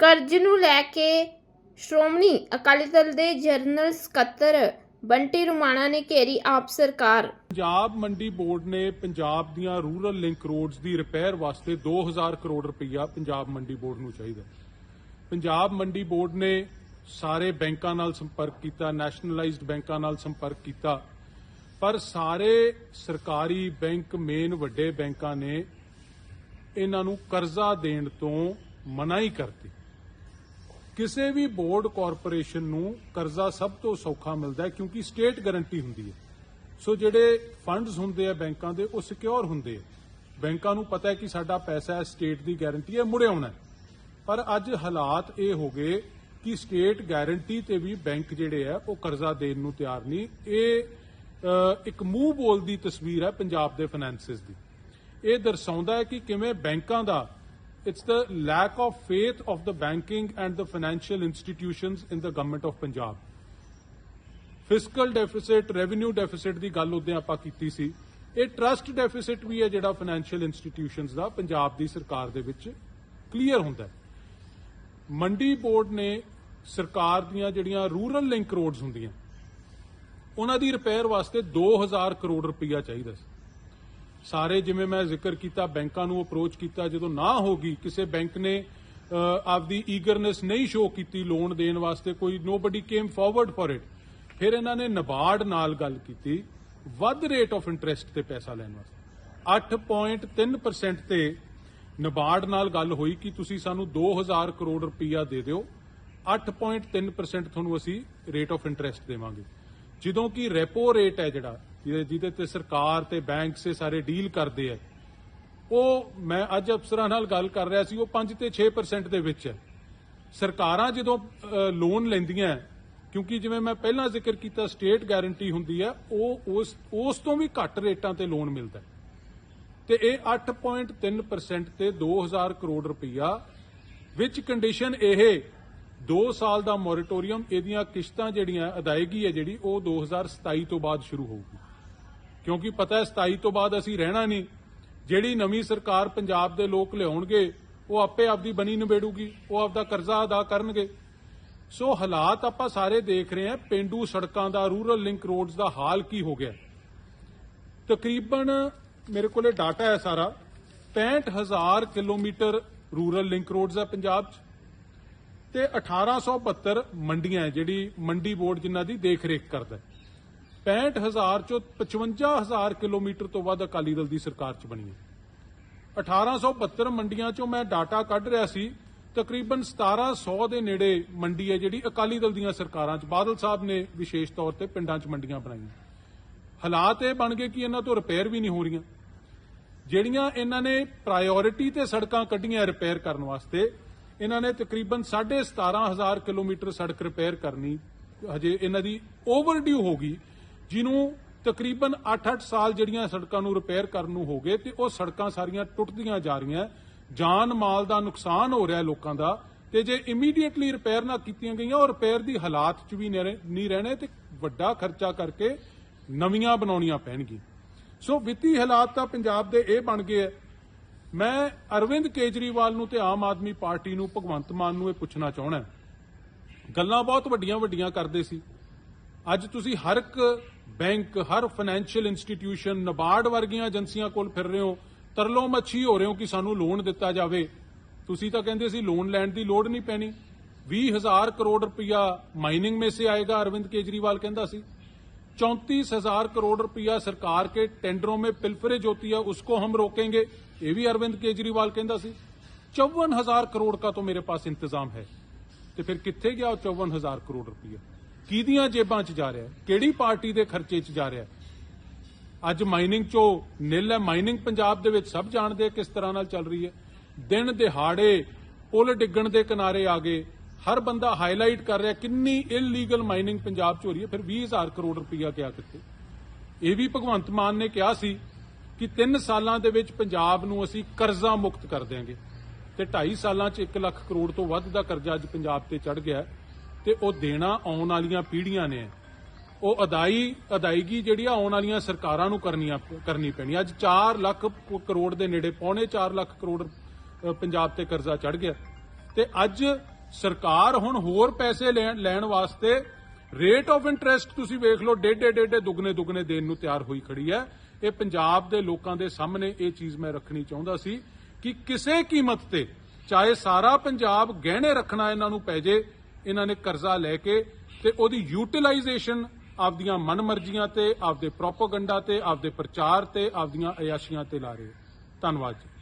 ਕਰਜ਼ ਨੂੰ ਲੈ ਕੇ ਸ਼੍ਰੋਮਣੀ ਅਕਾਲੀ ਦਲ ਦੇ ਜਨਰਲ ਸਕੱਤਰ ਬੰਟੀ ਰੁਮਾਣਾ ਨੇ ਘੇਰੀ ਆਪ ਸਰਕਾਰ। ਪੰਜਾਬ ਮੰਡੀ ਬੋਰਡ ਨੇ ਪੰਜਾਬ ਦੀਆਂ ਰੂਰਲ ਲਿੰਕ ਰੋਡਸ ਦੀ ਰਿਪੇਅਰ ਵਾਸਤੇ 2000 ਕਰੋੜ ਰੁਪਈਆ ਪੰਜਾਬ ਮੰਡੀ ਬੋਰਡ ਨੂੰ ਚਾਹੀਦਾ ਪੰਜਾਬ ਮੰਡੀ ਬੋਰਡ ਨੇ ਸਾਰੇ ਬੈਂਕਾਂ ਨਾਲ ਸੰਪਰਕ ਕੀਤਾ, ਨੈਸ਼ਨਲਾਈਜ਼ਡ ਬੈਂਕਾਂ ਨਾਲ ਸੰਪਰਕ ਕੀਤਾ, ਪਰ ਸਾਰੇ ਸਰਕਾਰੀ ਬੈਂਕ, ਮੇਨ ਵੱਡੇ ਬੈਂਕਾਂ ਨੇ ਇਹਨਾਂ ਨੂੰ ਕਰਜ਼ਾ ਦੇਣ ਤੋਂ ਮਨਾਹੀ ਕਰਤੀ। ਕਿਸੇ ਵੀ ਬੋਰਡ ਕਾਰਪੋਰੇਸ਼ਨ ਨੂੰ ਕਰਜ਼ਾ ਸਭ ਤੋਂ ਸੌਖਾ ਮਿਲਦਾ ਹੈ ਕਿਉਂਕਿ ਸਟੇਟ ਗਾਰੰਟੀ ਹੁੰਦੀ ਹੈ। ਸੋ ਜਿਹੜੇ ਫੰਡਸ ਹੁੰਦੇ ਆ ਬੈਂਕਾਂ ਦੇ ਉਹ ਸਿਕਿਉਰ ਹੁੰਦੇ ਆ। ਬੈਂਕਾਂ ਨੂੰ ਪਤਾ ਹੈ ਕਿ ਸਾਡਾ ਪੈਸਾ ਹੈ ਸਟੇਟ ਦੀ ਗਾਰੰਟੀ ਹੈ ਮੁੜੇ ਆਉਣਾ ਪਰ ਅੱਜ ਹਾਲਾਤ ਇਹ ਹੋ ਗਏ ਕਿ ਸਟੇਟ ਗਾਰੰਟੀ ਤੇ ਵੀ ਬੈਂਕ ਜਿਹੜੇ ਆ ਉਹ ਕਰਜ਼ਾ ਦੇਣ ਨੂੰ ਤਿਆਰ ਨਹੀਂ। ਇਹ ਅ, ਇੱਕ ਮੂੰਹ ਬੋਲਦੀ ਤਸਵੀਰ ਹੈ ਪੰਜਾਬ ਦੇ ਫਾਈਨੈਂਸਿਸ ਦੀ। ਇਹ ਦਰਸਾਉਂਦਾ ਹੈ ਕਿ ਕਿਵੇਂ ਬੈਂਕਾਂ ਦਾ it's the lack of faith of the banking and the financial institutions in the government of Punjab fiscal deficit revenue deficit ਦੀ ਗੱਲ ਉਦੋਂ ਆਪਾਂ ਕੀਤੀ ਸੀ। ਇਹ ਟਰਸਟ ਡੈਫਿਸਿਟ ਵੀ ਹੈ ਜਿਹੜਾ ਫਾਈਨੈਂਸ਼ੀਅਲ ਇੰਸਟੀਟਿਊਸ਼ਨਸ ਦਾ, ਪੰਜਾਬ ਦੀ ਸਰਕਾਰ ਦੇ ਵਿੱਚ ਕਲੀਅਰ ਹੁੰਦਾ ਹੈ। ਮੰਡੀ ਬੋਰਡ ਨੇ ਸਰਕਾਰ ਦੀਆਂ ਜਿਹੜੀਆਂ ਰੂਰਲ ਲਿੰਕ ਰੋਡਸ ਹੁੰਦੀਆਂ, ਉਹਨਾਂ ਦੀ ਰਿਪੇਅਰ ਵਾਸਤੇ 2000 ਕਰੋੜ ਰੁਪਈਆ ਚਾਹੀਦਾ ਸੀ। ਸਾਰੇ ਜਿਵੇਂ ਮੈਂ ਜ਼ਿਕਰ ਕੀਤਾ, ਬੈਂਕਾਂ ਨੂੰ ਅਪਰੋਚ ਕੀਤਾ, ਜਦੋਂ ਨਾ ਹੋ ਗਈ, ਕਿਸੇ ਬੈਂਕ ਨੇ ਆਪਦੀ ਈਗਰਨੈਸ ਨਹੀਂ ਸ਼ੋ ਕੀਤੀ ਲੋਨ ਦੇਣ ਵਾਸਤੇ, ਕੋਈ nobody came forward for it ਫਿਰ ਇਹਨਾਂ ਨੇ ਨਬਾਰਡ ਨਾਲ ਗੱਲ ਕੀਤੀ, ਵੱਧ ਰੇਟ ਆਫ ਇੰਟਰਸਟ ਤੇ ਪੈਸਾ ਲੈਣ ਵਾਸਤੇ। 8.3% ਤੇ ਨਬਾਰਡ ਨਾਲ ਗੱਲ ਹੋਈ ਕਿ ਤੁਸੀਂ ਸਾਨੂੰ 2000 ਕਰੋੜ ਰੁਪਈਆ ਦੇ ਦਿਓ। 8.3% ਤੁਹਾਨੂੰ ਅਸੀਂ ਰੇਟ ਆਫ ਇੰਟਰਸਟ ਦੇਵਾਂਗੇ। ਜਦੋਂ ਕਿ ਰੈਪੋ ਰੇਟ ਹੈ ਜਿਹੜਾ ਜਿਹਦੇ ਤੇ ਸਰਕਾਰ ਤੇ ਬੈਂਕ ਸੇ ਸਾਰੇ ਡੀਲ ਕਰਦੇ ਆ। ਉਹ ਮੈਂ ਅੱਜ ਅਫਸਰਾਂ ਨਾਲ ਗੱਲ ਕਰ ਰਿਹਾ ਸੀ ਉਹ 5 ਤੇ 6% ਦੇ ਵਿੱਚ ਹੈ। ਸਰਕਾਰਾਂ ਜਦੋਂ ਲੋਨ ਲੈਂਦੀਆਂ ਹੈ, ਕਿਉਂਕਿ ਜਿਵੇਂ ਮੈਂ ਪਹਿਲਾਂ ਜ਼ਿਕਰ ਕੀਤਾ ਸਟੇਟ ਗਾਰੰਟੀ ਹੁੰਦੀ ਹੈ ਉਹ ਉਸ ਉਸ ਤੋਂ ਵੀ ਘੱਟ ਰੇਟਾਂ ਤੇ ਲੋਨ ਮਿਲਦਾ ਹੈ। ਤੇ ਇਹ 8.3% ਤੇ 2000 ਕਰੋੜ ਰੁਪਈਆ ਵਿੱਚ ਕੰਡੀਸ਼ਨ ਇਹ 2 ਸਾਲ ਦਾ ਮੋਰੇਟੋਰੀਅਮ ਇਹਦੀਆਂ ਕਿਸ਼ਤਾਂ ਜਿਹੜੀਆਂ ਅਦਾਇਗੀ ਹੈ ਜਿਹੜੀ ਉਹ 2027 ਤੋਂ ਬਾਅਦ ਸ਼ੁਰੂ ਹੋਊਗੀ। ਕਿਉਂਕਿ ਪਤਾ ਹੈ 27 ਤੋਂ ਬਾਅਦ ਅਸੀਂ ਰਹਿਣਾ ਨਹੀਂ। ਜਿਹੜੀ ਨਵੀਂ ਸਰਕਾਰ ਪੰਜਾਬ ਦੇ ਲੋਕ ਲਿਆਉਣਗੇ, ਉਹ ਆਪੇ ਆਪਦੀ ਬਣੀ ਨਿਬੇੜੂਗੀ, ਉਹ ਆਪਦਾ ਕਰਜ਼ਾ ਅਦਾ ਕਰਨਗੇ। ਸੋ ਹਾਲਾਤ ਆਪਾਂ ਸਾਰੇ ਦੇਖ ਰਹੇ ਹਾਂ, ਪਿੰਡੂ ਸੜਕਾਂ ਦਾ, ਰੂਰਲ ਲਿੰਕ ਰੋਡਸ ਦਾ ਹਾਲ ਕੀ ਹੋ ਗਿਆ। ਤਕਰੀਬਨ ਮੇਰੇ ਕੋਲੇ ਡਾਟਾ ਹੈ ਸਾਰਾ 65000 ਕਿਲੋਮੀਟਰ ਰੂਰਲ ਲਿੰਕ ਰੋਡਸ ਹੈ ਪੰਜਾਬ 'ਚ। ਤੇ 1872 ਮੰਡੀਆਂ ਹੈ, ਜਿਹੜੀ ਮੰਡੀ ਬੋਰਡ ਜਿਨ੍ਹਾਂ ਦੀ ਦੇਖ ਰੇਖ ਕਰਦਾ ਹੈ। 65000 ਚੋਂ 55000 ਕਿਲੋਮੀਟਰ ਤੋਂ ਵੱਧ ਅਕਾਲੀ ਦਲ ਦੀ ਸਰਕਾਰ 'ਚ ਬਣੀ ਹੈ। 1872 ਮੰਡੀਆਂ 'ਚੋਂ ਮੈਂ ਡਾਟਾ ਕੱਢ ਰਿਹਾ ਸੀ, ਤਕਰੀਬਨ 1700 ਦੇ ਨੇੜੇ ਮੰਡੀ ਹੈ ਜਿਹੜੀ ਅਕਾਲੀ ਦਲ ਦੀਆਂ ਸਰਕਾਰਾਂ 'ਚ। ਬਾਦਲ ਸਾਹਿਬ ਨੇ ਵਿਸ਼ੇਸ਼ ਤੌਰ ਤੇ ਪਿੰਡਾਂ 'ਚ ਮੰਡੀਆਂ ਬਣਾਈਆਂ। ਹਾਲਾਤ ਇਹ ਬਣ ਗਏ ਕਿ ਇਹਨਾਂ ਤੋਂ ਰਿਪੇਅਰ ਵੀ ਨਹੀਂ ਹੋ ਰਹੀਆਂ। ਜਿਹੜੀਆਂ ਇਹਨਾਂ ਨੇ ਪ੍ਰਾਇੋਰਟੀ ਤੇ ਸੜਕਾਂ ਕੱਢੀਆਂ ਰਿਪੇਅਰ ਕਰਨ ਵਾਸਤੇ, ਇਹਨਾਂ ਨੇ ਤਕਰੀਬਨ 17500 ਕਿਲੋਮੀਟਰ ਸੜਕ ਰਿਪੇਅਰ ਕਰਨੀ, ਹਜੇ ਇਹਨਾਂ ਦੀ ਓਵਰਡਿਊ ਹੋ ਗਈ। ਜਿਹਨੂੰ ਤਕਰੀਬਨ 8-8 ਸਾਲ ਜਿਹੜੀਆਂ ਸੜਕਾਂ ਨੂੰ ਰਿਪੇਅਰ ਕਰਨ ਨੂੰ ਹੋ ਗਏ ਤੇ ਉਹ ਸੜਕਾਂ ਸਾਰੀਆਂ ਟੁੱਟਦੀਆਂ ਜਾ ਰਹੀਆਂ। ਜਾਨ ਮਾਲ ਦਾ ਨੁਕਸਾਨ ਹੋ ਰਿਹਾ ਲੋਕਾਂ ਦਾ ਤੇ ਜੇ ਇਮੀਡੀਏਟਲੀ ਰਿਪੇਅਰ ਨਾ ਕੀਤੀਆਂ ਗਈਆਂ, ਉਹ ਰਿਪੇਅਰ ਦੀ ਹਾਲਾਤ 'ਚ ਵੀ ਨਹੀਂ ਰਹਿਣੇ ਤੇ ਵੱਡਾ ਖਰਚਾ ਕਰਕੇ ਨਵੀਆਂ ਬਣਾਉਣੀਆਂ ਪੈਣਗੀਆਂ। ਸੋ ਵਿੱਤੀ ਹਾਲਾਤ ਤਾਂ ਪੰਜਾਬ ਦੇ ਇਹ ਬਣ ਗਏ ਮੈਂ ਅਰਵਿੰਦ ਕੇਜਰੀਵਾਲ ਨੂੰ ਤੇ ਆਮ ਆਦਮੀ ਪਾਰਟੀ ਨੂੰ, ਭਗਵੰਤ ਮਾਨ ਨੂੰ ਇਹ ਪੁੱਛਣਾ ਚਾਹਣਾ ਗੱਲਾਂ ਬਹੁਤ ਵੱਡੀਆਂ ਵੱਡੀਆਂ ਕਰਦੇ ਸੀ। ਅੱਜ ਤੁਸੀਂ ਹਰ ਇੱਕ ਬੈਂਕ ਹਰ ਫਾਈਨੈਂਸ਼ੀਅਲ ਇੰਸਟੀਟਿਊਸ਼ਨ ਨਬਾਰਡ ਵਰਗੀਆਂ ਏਜੰਸੀਆਂ ਕੋਲ ਫਿਰ ਰਹੇ ਹੋ ਤਰਲੋ ਮੱਛੀ ਹੋ ਰਹੇ ਹੋ ਕਿ ਸਾਨੂੰ ਲੋਨ ਦਿੱਤਾ ਜਾਵੇ ਤੁਸੀਂ ਤਾਂ ਕਹਿੰਦੇ ਸੀ ਲੋਨ ਲੈਣ ਦੀ ਲੋੜ ਨਹੀਂ ਪੈਣੀ 20000 ਕਰੋੜ ਰੁਪਇਆ ਮਾਈਨਿੰਗ में से आएगा अरविंद केजरीवाल कहता सी चौंतीस हजार करोड़ रुपया सरकार के टेंडरों में पिलफरेज होती है उसको हम रोकेंगे ये भी अरविंद केजरीवाल कहता सी चौवन हजार करोड़ का तो मेरे पास इंतजाम है ਤੇ ਫਿਰ ਕਿੱਥੇ ਗਿਆ ਉਹ 54000 ਕਰੋੜ ਰੁਪਇਆ ਕਿਹਦੀਆਂ ਜੇਬਾਂ 'ਚ ਜਾ ਰਿਹਾ ਕਿਹੜੀ ਪਾਰਟੀ ਦੇ ਖਰਚੇ 'ਚ ਜਾ ਰਿਹਾ ਅੱਜ ਮਾਈਨਿੰਗ 'ਚੋਂ ਨਿਲ ਹੈ। ਮਾਈਨਿੰਗ ਪੰਜਾਬ ਦੇ ਵਿੱਚ ਸਭ ਜਾਣਦੇ ਕਿਸ ਤਰ੍ਹਾਂ ਨਾਲ ਚੱਲ ਰਹੀ ਹੈ। ਦਿਨ ਦਿਹਾੜੇ ਪੁਲ ਡਿੱਗਣ ਦੇ ਕਿਨਾਰੇ ਆ ਗਏ। ਹਰ ਬੰਦਾ ਹਾਈਲਾਈਟ ਕਰ ਰਿਹਾ ਕਿੰਨੀ ਇਲੀਗਲ ਮਾਈਨਿੰਗ ਪੰਜਾਬ 'ਚ ਹੋ ਰਹੀ ਹੈ। ਫਿਰ 20000 ਕਰੋੜ ਰੁਪਇਆ ਕਿਆ ਕਿੱਥੇ ਇਹ ਵੀ ਭਗਵੰਤ ਮਾਨ ਨੇ ਕਿਹਾ ਸੀ ਕਿ 3 ਸਾਲਾਂ ਦੇ ਵਿੱਚ ਪੰਜਾਬ ਨੂੰ ਅਸੀਂ ਕਰਜ਼ਾ ਮੁਕਤ ਕਰ ਦਿਆਂਗੇ। ਤੇ 2.5 ਸਾਲਾਂ 'ਚ 1 ਲੱਖ ਕਰੋੜ ਤੋਂ ਵੱਧ ਦਾ ਕਰਜ਼ਾ ਅੱਜ ਪੰਜਾਬ ਤੇ ਚੜ ਗਿਆ ਤੇ ਉਹ ਦੇਣਾ ਆਉਣ ਵਾਲੀਆਂ ਪੀੜ੍ਹੀਆਂ ਨੇ। ਉਹ ਅਦਾਈ, ਅਦਾਇਗੀ ਜਿਹੜੀ ਆਉਣ ਵਾਲੀਆਂ ਸਰਕਾਰਾਂ ਨੂੰ ਕਰਨੀਆਂ, ਕਰਨੀ ਪੈਣੀ। ਅੱਜ 4 ਲੱਖ ਕਰੋੜ ਦੇ ਨੇੜੇ ਪੌਣੇ 4 ਲੱਖ ਕਰੋੜ ਪੰਜਾਬ ਤੇ ਕਰਜ਼ਾ ਚੜ ਗਿਆ। ਤੇ ਅੱਜ ਸਰਕਾਰ ਹੁਣ ਹੋਰ ਪੈਸੇ ਲੈਣ ਵਾਸਤੇ ਰੇਟ ਆਫ ਇੰਟਰਸਟ ਤੁਸੀਂ ਵੇਖ ਲਓ ਡੇਢੇ ਡੇਢੇ, ਦੁੱਗਣੇ ਦੁੱਗਣੇ ਦੇਣ ਨੂੰ ਤਿਆਰ ਹੋਈ ਖੜੀ ਹੈ। ਇਹ ਪੰਜਾਬ ਦੇ ਲੋਕਾਂ ਦੇ ਸਾਹਮਣੇ ਇਹ ਚੀਜ਼ ਮੈਂ ਰੱਖਣੀ ਚਾਹੁੰਦਾ ਸੀ ਕਿ ਕਿਸੇ ਕੀਮਤ ਤੇ ਚਾਹੇ ਸਾਰਾ ਪੰਜਾਬ ਗਹਿਣੇ ਰੱਖਣਾ ਇਹਨਾਂ ਨੂੰ ਪੈ ਜੇ ਇਹਨਾਂ ਨੇ ਕਰਜ਼ਾ ਲੈ ਕੇ ਤੇ ਉਹਦੀ ਯੂਟਿਲਾਈਜੇਸ਼ਨ ਆਪਦੀਆਂ ਮਨਮਰਜ਼ੀਆਂ ਤੇ, ਆਪਦੇ ਪ੍ਰੋਪਾਗੈਂਡਾ ਤੇ, ਆਪਦੇ ਪ੍ਰਚਾਰ ਤੇ, ਆਪਦੀਆਂ ਅਯਾਸ਼ੀਆਂ ਤੇ ਲਾ ਰਹੇ। ਧੰਨਵਾਦ ਜੀ।